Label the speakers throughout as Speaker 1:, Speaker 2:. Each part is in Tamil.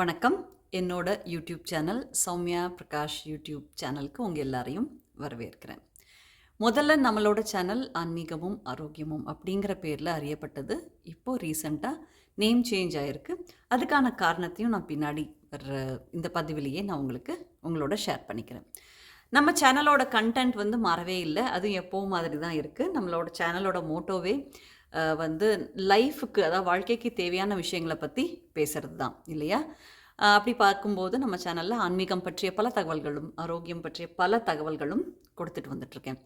Speaker 1: வணக்கம். என்னோட YouTube channel Soumya Prakash YouTube சேனலுக்கு உங்கள் எல்லாரையும் வரவேற்கிறேன். முதல்ல நம்மளோட சேனல் ஆன்மீகமும் ஆரோக்கியமும் அப்படிங்கிற பேரில் அறியப்பட்டது இப்போது ரீசண்டாக நேம் சேஞ்ச் ஆகிருக்கு அதுக்கான காரணத்தையும் நான் பின்னாடி வர்ற இந்த பதிவிலேயே நான் உங்களுக்கு உங்களோட ஷேர் பண்ணிக்கிறேன். நம்ம சேனலோட கண்டென்ட் வந்து மாறவே இல்லை. அதுவும் எப்போவும் மாதிரி தான் இருக்குது நம்மளோட சேனலோட மோட்டோவே வந்து லைஃபுக்கு அதாவது வாழ்க்கைக்கு தேவையான விஷயங்களை பற்றி பேசுகிறது தான் இல்லையா அப்படி பார்க்கும்போது நம்ம சேனலில் ஆன்மீகம் பற்றிய பல தகவல்களும் ஆரோக்கியம் பற்றிய பல தகவல்களும் கொடுத்துட்டு வந்துட்ருக்கேன்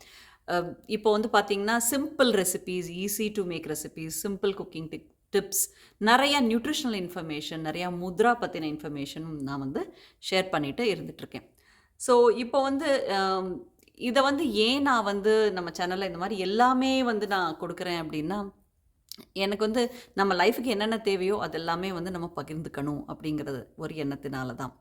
Speaker 1: இப்போ வந்து பார்த்திங்கன்னா simple recipes easy to make recipes simple cooking tick tips நிறைய நியூட்ரிஷனல் இன்ஃபர்மேஷன் நிறையா முத்ரா பற்றின இன்ஃபர்மேஷனும் நான் வந்து ஷேர் பண்ணிட்டு இருந்துகிட்ருக்கேன் ஸோ இப்போ வந்து இதை வந்து ஏன் நான் வந்து நம்ம சேனலில் இந்த மாதிரி எல்லாமே வந்து நான் கொடுக்குறேன் அப்படின்னா எனக்கு வந்து நம்ம லைஃபுக்கு என்னென்ன தேவையோ அது எல்லாமே வந்து நம்ம பகிர்ந்துக்கணும் அப்படிங்கிறது ஒரு எண்ணத்தினால தான்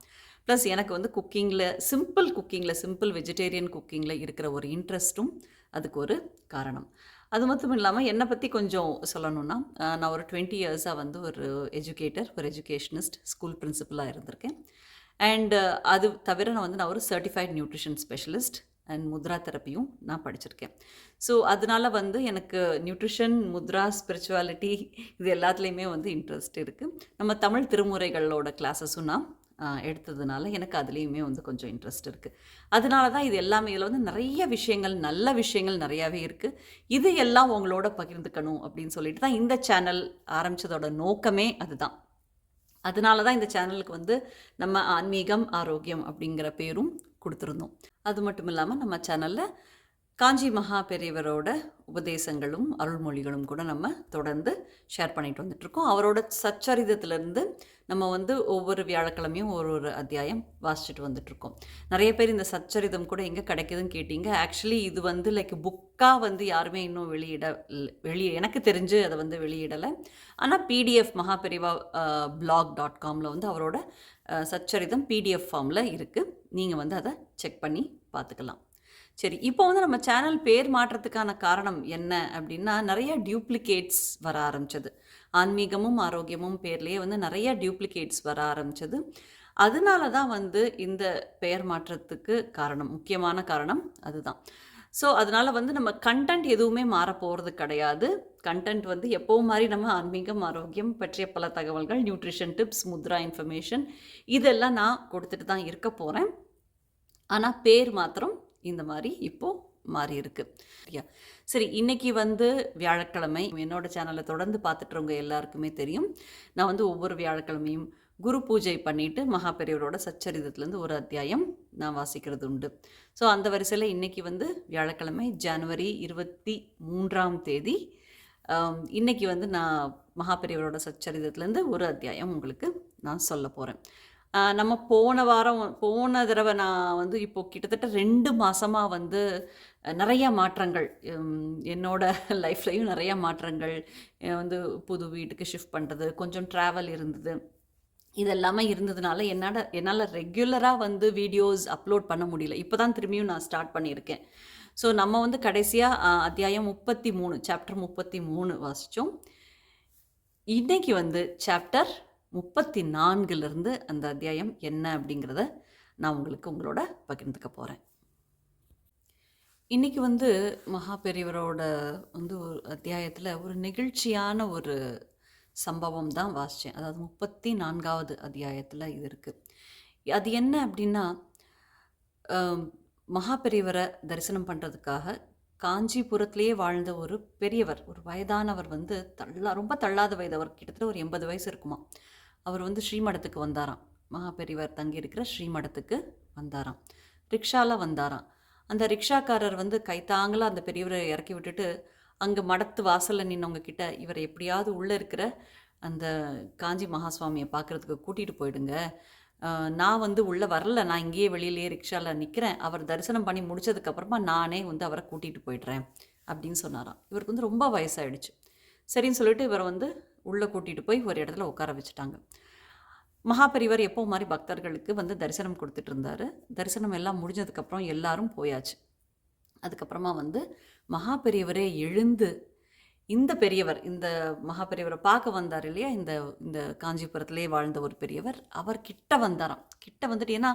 Speaker 1: ப்ளஸ் எனக்கு வந்து குக்கிங்கில் சிம்பிள் குக்கிங்கில் சிம்பிள் வெஜிடேரியன் குக்கிங்கில் இருக்கிற ஒரு இன்ட்ரெஸ்ட்டும் அதுக்கு ஒரு காரணம். அது மட்டும் இல்லாமல் என்னை பற்றி கொஞ்சம் சொல்லணும்னா நான் ஒரு டுவெண்ட்டி இயர்ஸாக வந்து ஒரு எஜுகேட்டர் ஒரு எஜுகேஷனிஸ்ட் ஸ்கூல் பிரின்சிபலாக இருந்திருக்கேன். அண்டு அது தவிர நான் வந்து நான் ஒரு certified nutrition specialist and mudra தெரப்பியும் நான் படிச்சிருக்கேன். ஸோ அதனால வந்து எனக்கு நியூட்ரிஷன் முத்ரா ஸ்பிரிச்சுவாலிட்டி இது எல்லாத்துலேயுமே வந்து இன்ட்ரெஸ்ட் இருக்குது நம்ம தமிழ் திருமுறைகளோட கிளாஸஸும் நான் எடுத்ததுனால எனக்கு அதுலேயுமே வந்து கொஞ்சம் இன்ட்ரெஸ்ட் இருக்குது அதனால தான் இது எல்லாமே இதில் வந்து நிறைய விஷயங்கள் நல்ல விஷயங்கள் நிறையாவே இருக்குது இது எல்லாம் உங்களோட பகிர்ந்துக்கணும் அப்படின்னு சொல்லிட்டு தான் இந்த சேனல் ஆரம்பித்ததோட நோக்கமே அதுதான். அதனால தான் இந்த சேனலுக்கு வந்து நம்ம ஆன்மீகம் ஆரோக்கியம் அப்படிங்கிற பேரும் கொடுத்துருந்தோம். அது மட்டும் இல்லாமல் நம்ம சேனலில் காஞ்சி மகா பெரியவரோட உபதேசங்களும் அருள்மொழிகளும் கூட நம்ம தொடர்ந்து ஷேர் பண்ணிட்டு வந்துட்ருக்கோம் அவரோட சச்சரிதத்திலேருந்து நம்ம வந்து ஒவ்வொரு வியாழக்கிழமையும் ஒரு ஒரு அத்தியாயம் வாசிச்சுட்டு வந்துட்ருக்கோம் நிறைய பேர் இந்த சச்சரிதம் கூட எங்கே கிடைக்குதுன்னு கேட்டிங்க. ஆக்சுவலி இது வந்து லைக் புக்காக வந்து யாருமே இன்னும் வெளியிட வெளியே எனக்கு தெரிஞ்சு அதை வந்து வெளியிடலை. ஆனால் பிடிஎஃப் மகாபெரிவா பிளாக் டாட் காமில் வந்து அவரோட சச்சரிதம் பிடிஎஃப் ஃபார்மில் இருக்குது நீங்கள் வந்து அதை செக் பண்ணி பார்த்துக்கலாம் சரி இப்போ வந்து நம்ம சேனல் பேர் மாற்றத்துக்கான காரணம் என்ன அப்படின்னா நிறைய டியூப்ளிகேட்ஸ் வர ஆரம்பிச்சது. ஆன்மீகமும் ஆரோக்கியமும் பேர்லேயே வந்து நிறைய டியூப்ளிகேட்ஸ் வர ஆரம்பிச்சது. அதனால தான் வந்து இந்த பெயர் மாற்றத்துக்கு காரணம் முக்கியமான காரணம் அதுதான். ஸோ அதனால் வந்து நம்ம கண்டென்ட் எதுவுமே மாற போகிறது கிடையாது. கண்டென்ட் வந்து எப்போவும் மாதிரி நம்ம ஆன்மீகம் ஆரோக்கியம் பற்றிய பல தகவல்கள் நியூட்ரிஷன் டிப்ஸ் முத்ரா இன்ஃபர்மேஷன் இதெல்லாம் நான் கொடுத்துட்டு தான் இருக்க போகிறேன் ஆனால் பேர் மாத்திரம் இந்த மாதிரி இப்போது மாறி இருக்கு சரியா? சரி இன்னைக்கு வந்து வியாழக்கிழமை என்னோட சேனலை தொடர்ந்து பார்த்துட்டுறவங்க எல்லாருக்குமே தெரியும். நான் வந்து ஒவ்வொரு வியாழக்கிழமையும் குரு பூஜை பண்ணிட்டு மகாபெரியவரோட சச்சரிதத்துலேருந்து ஒரு அத்தியாயம் நான் வாசிக்கிறது உண்டு. ஸோ அந்த வரிசையில் இன்னைக்கு வந்து வியாழக்கிழமை ஜனவரி இருபத்தி மூன்றாம் தேதி இன்றைக்கி இன்னைக்கு வந்து நான் மகாபெரியவரோட சச்சரிதத்துலேருந்து ஒரு அத்தியாயம் உங்களுக்கு நான் சொல்ல போகிறேன் நம்ம போன வாரம் போன தடவை நான் வந்து இப்போ கிட்டத்தட்ட ரெண்டு மாதமாக வந்து நிறைய மாற்றங்கள் என்னோட லைஃப்லையும் நிறைய மாற்றங்கள் வந்து புது வீட்டுக்கு ஷிஃப்ட் பண்ணுறது கொஞ்சம் ட்ராவல் இருந்தது. இதெல்லாமே இருந்ததுனால என்னால் என்னால் ரெகுலராக வந்து வீடியோஸ் அப்லோட் பண்ண முடியல. இப்போ தான் திரும்பியும் நான் ஸ்டார்ட் பண்ணியிருக்கேன். ஸோ நம்ம வந்து கடைசியாக அத்தியாயம் முப்பத்தி மூணு சாப்டர் முப்பத்தி மூணு வாசித்தோம் இன்னைக்கு வந்து சாப்டர் முப்பத்தி நான்குலேருந்து அந்த அத்தியாயம் என்ன அப்படிங்கிறத நான் உங்களுக்கு உங்களோட பகிர்ந்துக்க போகிறேன் இன்றைக்கி வந்து மகா பெரியவரோட வந்து ஒரு அத்தியாயத்தில் ஒரு நெகிழ்ச்சியான ஒரு சம்பவம் தான் வாசித்தேன் அதாவது முப்பத்தி நான்காவது அத்தியாயத்தில் இது இருக்குது அது என்ன அப்படின்னா மகா பெரியவரை தரிசனம் பண்ணுறதுக்காக காஞ்சிபுரத்திலேயே வாழ்ந்த ஒரு பெரியவர் ஒரு வயதானவர் வந்து தள்ளா ரொம்ப தள்ளாத வயது அவர் கிட்டத்தட்ட ஒரு எண்பது வயசு இருக்குமா அவர் வந்து ஸ்ரீமடத்துக்கு வந்தாராம். மகாபெரிவர் தங்கியிருக்கிற ஸ்ரீமடத்துக்கு வந்தாராம். ரிக்ஷாவில் வந்தாராம். அந்த ரிக்ஷாக்காரர் வந்து கைத்தாங்களாக அந்த பெரியவரை இறக்கி விட்டுட்டு அங்கே மடத்து வாசலில் நின்னவங்க கிட்ட இவரை எப்படியாவது உள்ளே இருக்கிற அந்த காஞ்சி மகாசுவாமியை பார்க்குறதுக்கு கூட்டிகிட்டு போயிடுங்க. நான் வந்து உள்ளே வரல. நான் இங்கேயே வெளியிலேயே ரிக்ஷாவில் நிற்கிறேன் அவர் தரிசனம் பண்ணி முடிச்சதுக்கப்புறமா நானே வந்து அவரை கூட்டிகிட்டு போயிடுறேன். அப்படின்னு சொன்னாராம். இவருக்கு வந்து ரொம்ப வயசாயிடுச்சு. சரின்னு சொல்லிட்டு இவரை வந்து உள்ளே கூட்டிகிட்டு போய் ஒரு இடத்துல உட்கார வச்சுட்டாங்க. மகாபெரிவர் எப்போ மாதிரி பக்தர்களுக்கு வந்து தரிசனம் கொடுத்துட்டு இருந்தார். தரிசனம் எல்லாம் முடிஞ்சதுக்கப்புறம் எல்லாரும் போயாச்சு. அதுக்கப்புறமா வந்து மகாபெரியவரே எழுந்து இந்த பெரியவர் இந்த மகாபெரியவரை பார்க்க வந்தார் இல்லையா? இந்த இந்த காஞ்சிபுரத்திலே வாழ்ந்த ஒரு பெரியவர் அவர் கிட்ட வந்தாராம். கிட்ட வந்துட்டு ஏன்னா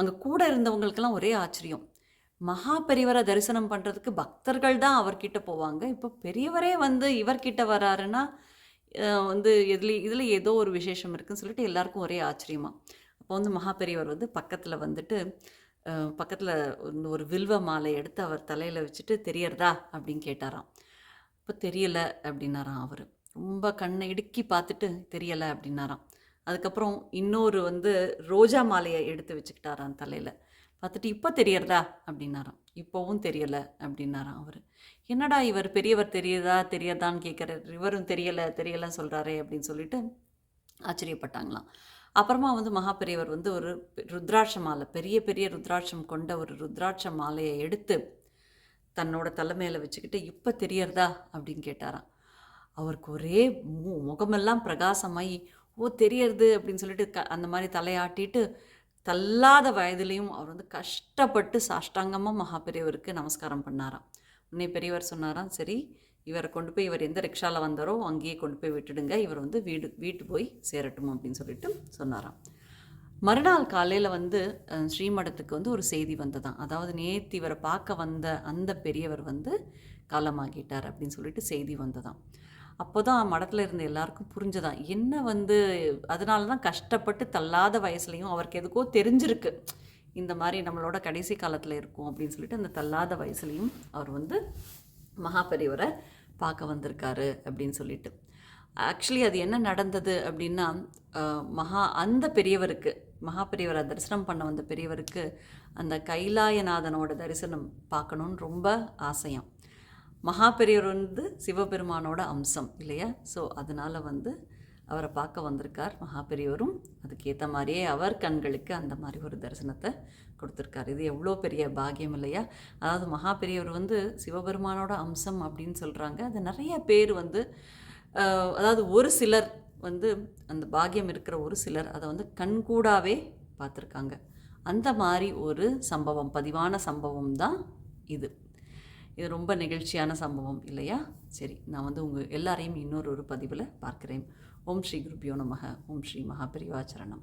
Speaker 1: அங்கே கூட இருந்தவங்களுக்கெல்லாம் ஒரே ஆச்சரியம். மகா பெரியவரை தரிசனம் பண்ணுறதுக்கு பக்தர்கள் தான் அவர்கிட்ட போவாங்க. இப்போ பெரியவரே வந்து இவர்கிட்ட வராருன்னா வந்து இதில் இதில் ஏதோ ஒரு விசேஷம் இருக்குன்னு சொல்லிட்டு எல்லாருக்கும் ஒரே ஆச்சரியமாக அப்போ வந்து மகாபெரியவர் வந்து பக்கத்தில் வந்துட்டு பக்கத்தில் ஒரு வில்வ மாலை எடுத்து அவர் தலையில் வச்சுட்டு தெரியறதா? அப்படின்னு கேட்டாராம். இப்போ தெரியல அப்படின்னாராம் அவர். ரொம்ப கண்ணை இடுக்கி பார்த்துட்டு தெரியலை அப்படின்னாராம். அதுக்கப்புறம் இன்னொரு வந்து ரோஜா மாலையை எடுத்து வச்சுக்கிட்டாராம் தலையில். பார்த்துட்டு இப்போ தெரியறதா? அப்படின்னாராம். இப்போவும் தெரியலை அப்படின்னாராம் அவர். என்னடா இவர் பெரியவர் தெரியுதா தெரியாதான்னு கேட்குறாரு இவரும் தெரியலை தெரியலைன்னு சொல்கிறாரே அப்படின்னு சொல்லிட்டு ஆச்சரியப்பட்டாங்களாம். அப்புறமா வந்து மகாபெரியவர் வந்து ஒரு ருத்ராட்ச மாலை பெரிய பெரிய ருத்ராட்சம் கொண்ட ஒரு ருத்ராட்ச மாலையை எடுத்து தன்னோட தலைமையில் வச்சுக்கிட்டு இப்போ தெரியறதா? அப்படின்னு கேட்டாராம். அவருக்கு ஒரே மு முகமெல்லாம் பிரகாசமாகி ஓ தெரியறது அப்படின்னு சொல்லிட்டு க அந்த மாதிரி தலையாட்டிட்டு தள்ளாத வயதுலேயும் அவர் வந்து கஷ்டப்பட்டு சாஷ்டாங்கமாக மகாபெரியவருக்கு நமஸ்காரம் பண்ணாராம். உன்னை பெரியவர் சொன்னாராம் சரி இவரை கொண்டு போய் இவர் எந்த ரிக்ஷாவில் வந்தாரோ அங்கேயே கொண்டு போய் விட்டுடுங்க இவர் வந்து வீடு வீட்டு போய் சேரட்டும் அப்படின்னு சொல்லிட்டு சொன்னாராம். மறுநாள் காலையில் வந்து ஸ்ரீமடத்துக்கு வந்து ஒரு செய்தி வந்ததாம். அதாவது நேற்று இவரை பார்க்க வந்த அந்த பெரியவர் வந்து காலமாகிட்டார் அப்படின்னு சொல்லிட்டு செய்தி வந்ததாம். அப்போ தான் மடத்தில் இருந்த எல்லாருக்கும் புரிஞ்சுதான். என்ன வந்து அதனால தான் கஷ்டப்பட்டு தள்ளாத வயசுலையும் அவருக்கு எதுக்கோ தெரிஞ்சிருக்கு. இந்த மாதிரி நம்மளோட கடைசி காலத்தில் இருக்கும் அப்படின்னு சொல்லிட்டு அந்த தள்ளாத வயசுலையும் அவர் வந்து மகாபெரியவரை பார்க்க வந்திருக்காரு அப்படின்னு சொல்லிட்டு. ஆக்சுவலி அது என்ன நடந்தது அப்படின்னா மகா அந்த பெரியவருக்கு மகா பெரியவரை தரிசனம் பண்ண வந்த பெரியவருக்கு அந்த கைலாயநாதனோட தரிசனம் பார்க்கணுன்னு ரொம்ப ஆசையாம். மகாபெரியவர் வந்து சிவபெருமானோட அம்சம் இல்லையா? ஸோ அதனால் வந்து அவரை பார்க்க வந்திருக்கார் மகாபெரியவரும் அதுக்கேற்ற மாதிரியே அவர் கண்களுக்கு அந்த மாதிரி ஒரு தரிசனத்தை கொடுத்துருக்காரு. இது எவ்வளோ பெரிய பாகியம் இல்லையா? அதாவது மகாபெரியவர் வந்து சிவபெருமானோட அம்சம் அப்படின்னு சொல்கிறாங்க அது நிறைய பேர் வந்து அதாவது ஒரு சிலர் வந்து அந்த பாகியம் இருக்கிற ஒரு சிலர் அதை வந்து கண்கூடாவே பார்த்துருக்காங்க. அந்த மாதிரி ஒரு சம்பவம் பதிவான சம்பவம் தான் இது. இது ரொம்ப நிகழ்ச்சியான சம்பவம் இல்லையா? சரி நான் வந்து உங்கள் எல்லாரையும் இன்னொரு ஒரு பதிவில் பார்க்கிறேன். ஓம் ஸ்ரீ குருபியோ நமக. ஓம் ஸ்ரீ மகாபெரிவாச்சரணம்.